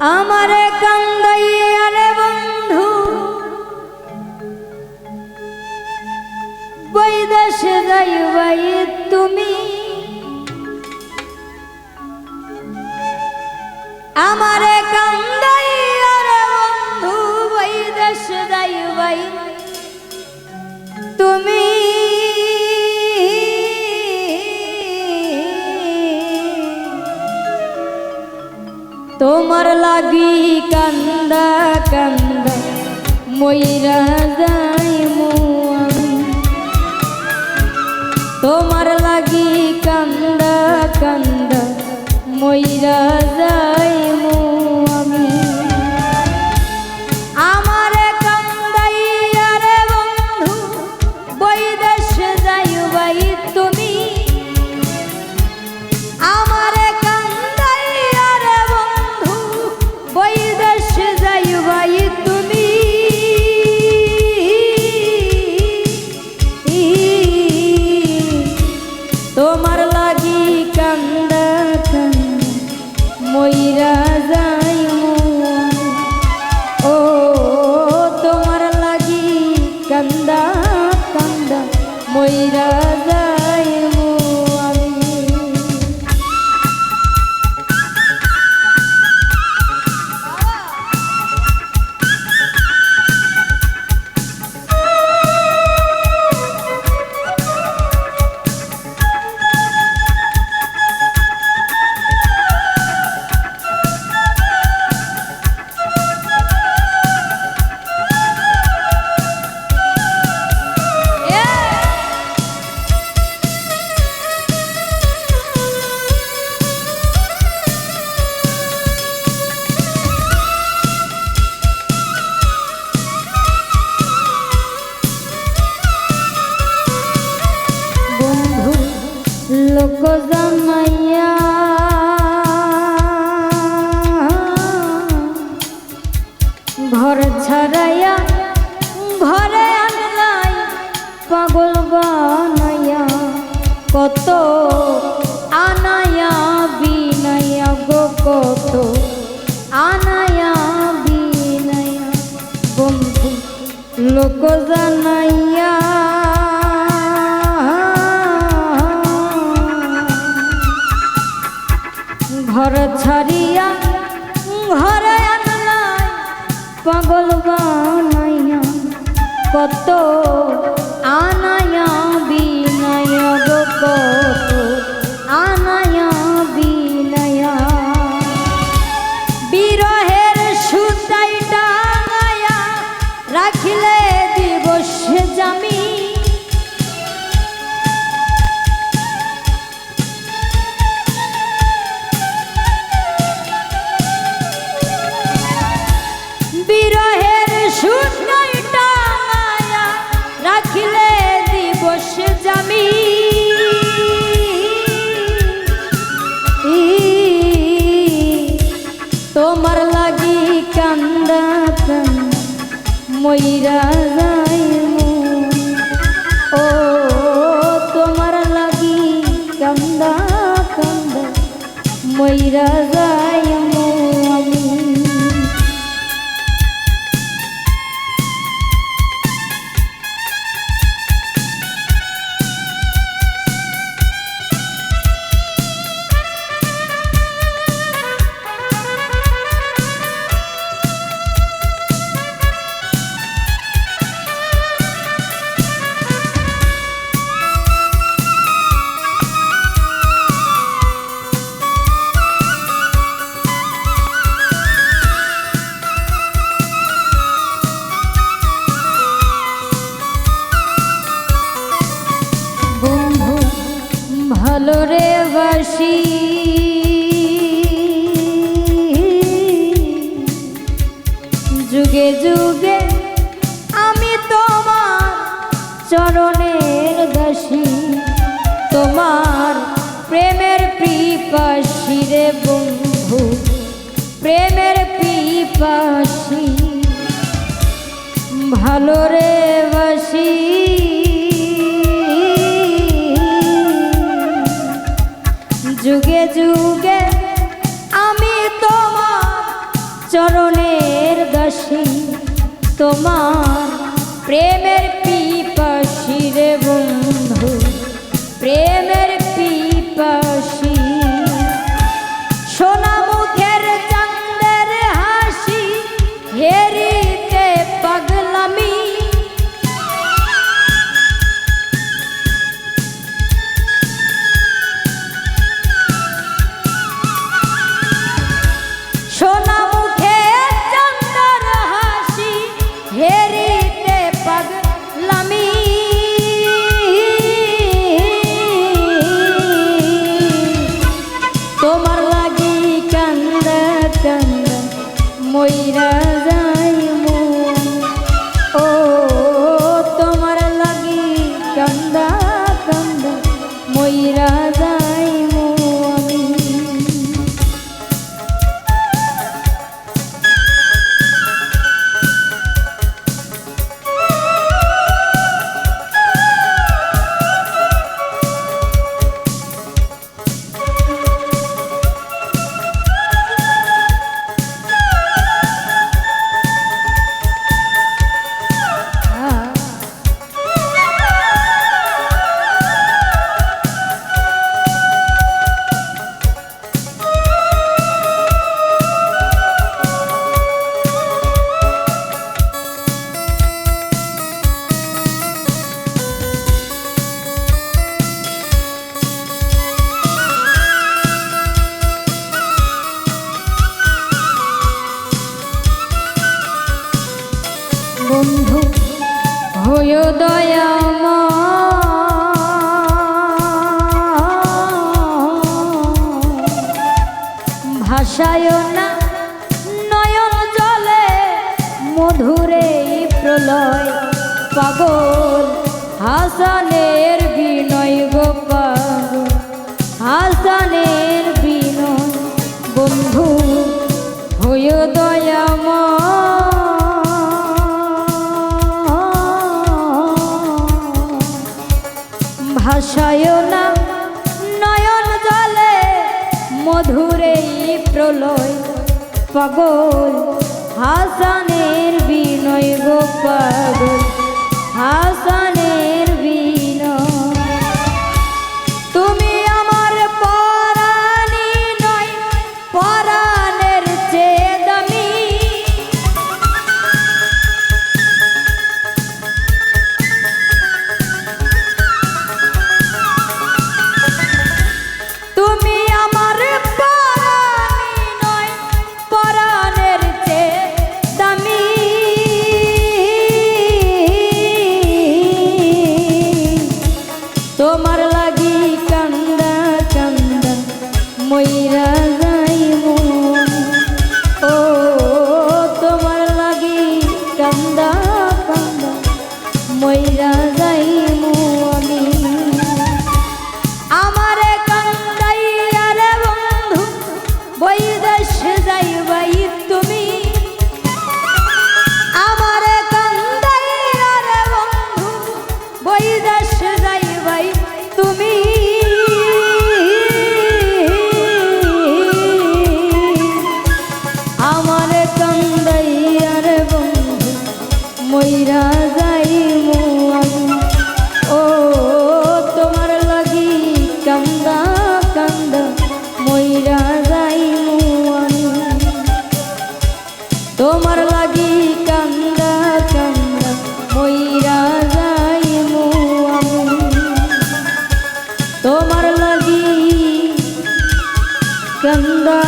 আমারে কান্দাইয়ারে বন্ধু। বৈদেশে যাইবাই তুমি। আমারে লাগি কান্দা ময়রা কান্দা কান্দা ময়রা যাই পাগল বানাইয়া, কত আনায়া বিনাইয়া গো, কত আনায়া বিনাইয়া। বন্ধু, লোক জানাইয়া। ঘর ছাড়িয়া, ঘরে পাগল বানাইয়া, কত আনায়া বিনয় গো ময়রা যাই ও তোমার লাগি কান্দা কান্দা ময়রা ভালো রে বাসি। যুগে যুগে আমি তোমার চরণের দাসী। তোমার প্রেমের পিপাসী রে বন্ধু, প্রেমের পিপাসী। ভালো রে বাসি। যুগে যুগে আমি তোমার চরণের দশী তোমার প্রেমের পিপাশিরে বন্ধু প্রেমের পাগলামি বন্ধু হয় দয়াম ভাষায় না নয়ন জলে মধুরে প্রলয় পাগল হাসানের বিনয় গো ভাষায় নয়ন জলে মধুরে প্রলয়। পাগল হাসানের বিনয় গো হাসানের মইরা যাই আমি ও, তোমার লাগি কান্দা কান্দা, মইরা যাই আমি তোমার লাগি কান্দা কান্দা, মইরা যাই আমি তোমার লাগি কান্দা